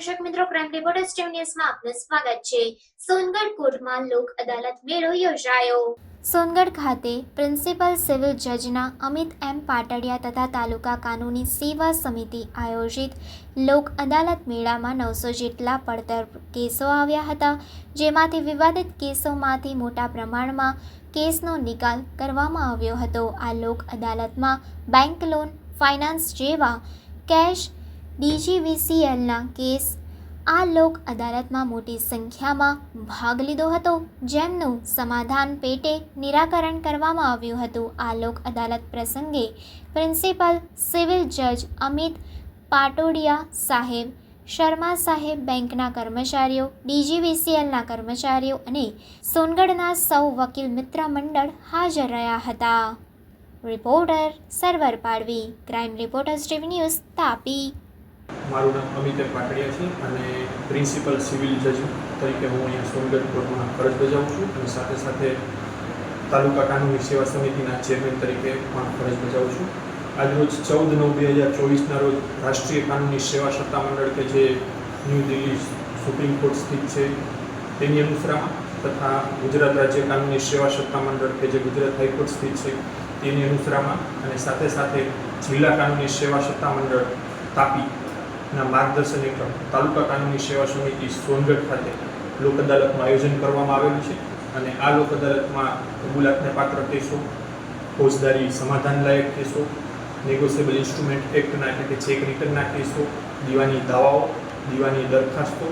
દર્શક મિત્રો crime reporters TV ન્યૂઝમાં આપનું સ્વાગત છે. સોનગઢ કોર્ટમાં લોક અદાલત મેળો યોજાયો. સોનગઢ ખાતે પ્રિન્સિપલ સિવિલ જજના અમિત એમ પાટડિયા તથા તાલુકા કાનૂની સેવા સમિતિ આયોજિત લોક અદાલત મેળામાં નવસો જેટલા પડતર કેસો આવ્યા હતા, જેમાંથી વિવાદિત કેસોમાંથી મોટા પ્રમાણમાં કેસનો નિકાલ કરવામાં આવ્યો હતો. આ લોક અદાલતમાં બેંક લોન, ફાઇનાન્સ જેવા કેશ ડીજીવીસીએલના કેસ આ લોક અદાલતમાં મોટી સંખ્યામાં ભાગ લીધો હતો. જેમનું સમાધાન પેટે નિરાકરણ કરવામાં આવ્યું હતું. આ લોક અદાલત પ્રસંગે પ્રિન્સિપલ સિવિલ જજ અમિત પાટોડિયા સાહેબ, શર્મા સાહેબ બેંકના કર્મચારીઓ, ડીજીવીસીએલના કર્મચારીઓ અને સોનગઢના સૌ વકીલ મિત્ર મંડળ હાજર રહ્યા હતા. રિપોર્ટર સર્વર પાડવી. Crime reporters TV news Tapi. મારું નામ અમિત પાટડિયા છે અને પ્રિન્સિપલ સિવિલ જજ તરીકે હું અહીંયા સોનગઢ કોર્ટમાં ફરજ બજાવું છું અને સાથે સાથે તાલુકા કાનૂની સેવા સમિતિના ચેરમેન તરીકે પણ ફરજ બજાવું છું. આજરોજ ચૌદ નવ બે હજાર ચોવીસના રોજ રાષ્ટ્રીય કાનૂની સેવા સત્તા મંડળ કે જે ન્યૂ દિલ્હી સુપ્રીમ કોર્ટ સ્થિત છે તેની અનુસરામાં તથા ગુજરાત રાજ્ય કાનૂની સેવા સત્તામંડળ કે જે ગુજરાત હાઈકોર્ટ સ્થિત છે તેની અનુસરામાં અને સાથે સાથે જિલ્લા કાનૂની સેવા સત્તામંડળ તાપી ના માર્ગદર્શન હેઠળ તાલુકા કાનૂની સેવા સમિતિ સોનગઢ ખાતે લોક અદાલતનું આયોજન કરવામાં આવેલું છે અને આ લોક અદાલતમાં કબૂલાતને પાત્ર કેસો ફોજદારી સમાધાનલાયક કેસો નેગોશિયેબલ ઇન્સ્ટ્રુમેન્ટ એક્ટના એટલે કે ચેક રિટર્નના કેસો દીવાની દાવાઓ, દીવાની દરખાસ્તો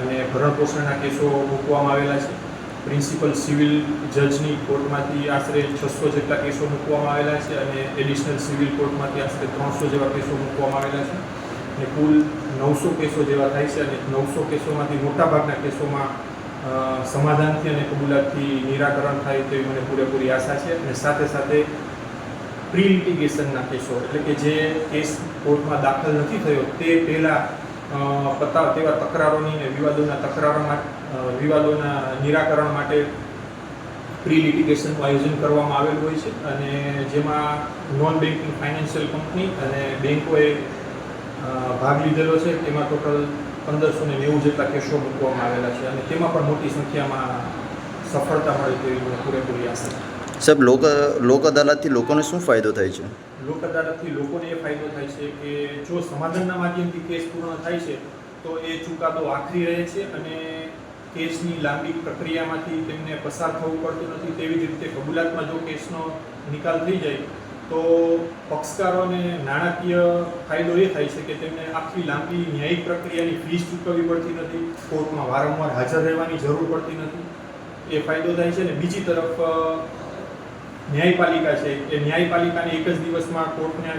અને ભરણપોષણના કેસો મૂકવામાં આવેલા છે. પ્રિન્સિપલ સિવિલ જજની કોર્ટમાંથી આશરે છસો જેટલા કેસો મૂકવામાં આવેલા છે અને એડિશનલ સિવિલ કોર્ટમાંથી આશરે ત્રણસો જેવા કેસો મૂકવામાં આવેલા છે. અને કુલ નવસો કેસો જેવા થાય છે અને નવસો કેસોમાંથી મોટાભાગના કેસોમાં સમાધાનથી અને કબૂલાતથી નિરાકરણ થાય તેવી મને પૂરેપૂરી આશા છે અને સાથે સાથે પ્રી લિટિગેશનના કેસો, એટલે કે જે કેસ કોર્ટમાં દાખલ નથી થયો તે પહેલાં પતાવ તેવા તકરારોની અને વિવાદોના તકરારોમાં વિવાદોના નિરાકરણ માટે પ્રી લિટિગેશનનું આયોજન કરવામાં આવેલું હોય છે અને જેમાં નોન બેન્કિંગ ફાઇનાન્શિયલ કંપની અને બેન્કોએ ભાગ લીધેલો છે. તેમાં ટોટલ પંદરસો ને નેવું જેટલા કેસો મૂકવામાં આવેલા છે અને તેમાં પણ મોટી સંખ્યામાં સફળતા મળે તેવી પૂરેપૂરી આશા છે. સાહેબ લોક લોક અદાલતથી લોકોને શું ફાયદો થાય છે? લોક અદાલતથી લોકોને એ ફાયદો થાય છે કે જો સમાધાનના માધ્યમથી કેસ પૂર્ણ થાય છે તો એ ચુકાદો આખરી રહે છે અને કેસની લાંબી પ્રક્રિયામાંથી તેમને પસાર થવું પડતું નથી. તેવી જ રીતે કબૂલાતમાં જો કેસનો નિકાલ થઈ જાય તો પક્ષકારોને નાણાકીય ફાયદો એ થાય છે કે તેમને આખી લાંબી ન્યાયિક પ્રક્રિયાની ફીસ ચૂકવવી પડતી નથી કોર્ટમાં વારંવાર હાજર રહેવાની જરૂર પડતી નથી. એ ફાયદો થાય છે અને બીજી તરફ ન્યાયપાલિકા છે. એ ન્યાયપાલિકાને એક જ દિવસમાં કોર્ટને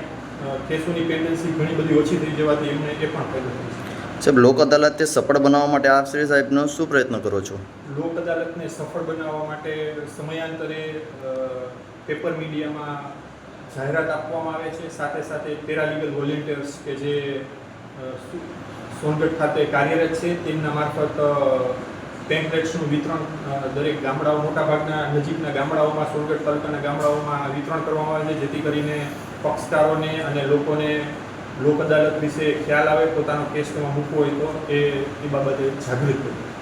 કેસોની પેન્ડન્સી ઘણી બધી ઓછી થઈ જવાથી એમને એ પણ ફાયદો થાય છે. સાહેબ લોક અદાલતને સફળ બનાવવા માટે આપ શ્રી સાહેબનો શું પ્રયત્ન કરો છો? લોક અદાલતને સફળ બનાવવા માટે સમયાંતરે પેપર મીડિયામાં જાહેરાત આપવામાં આવે છે. સાથે સાથે પેરાલીગલ વોલેન્ટિયર્સ કે જે સોનગઢ ખાતે કાર્યરત છે, તેમના મારફત પેમ્પલેટ્સનું વિતરણ દરેક ગામડાઓ, મોટાભાગના નજીકના ગામડાઓમાં, સોનગઢ તાલુકાના ગામડાઓમાં વિતરણ કરવામાં આવે છે, જેથી કરીને પક્ષકારોને અને લોકોને લોક અદાલત વિશે ખ્યાલ આવે, પોતાનો કેસ તેમાં મૂકવો હોય તો એ બાબતે જાગૃત કરે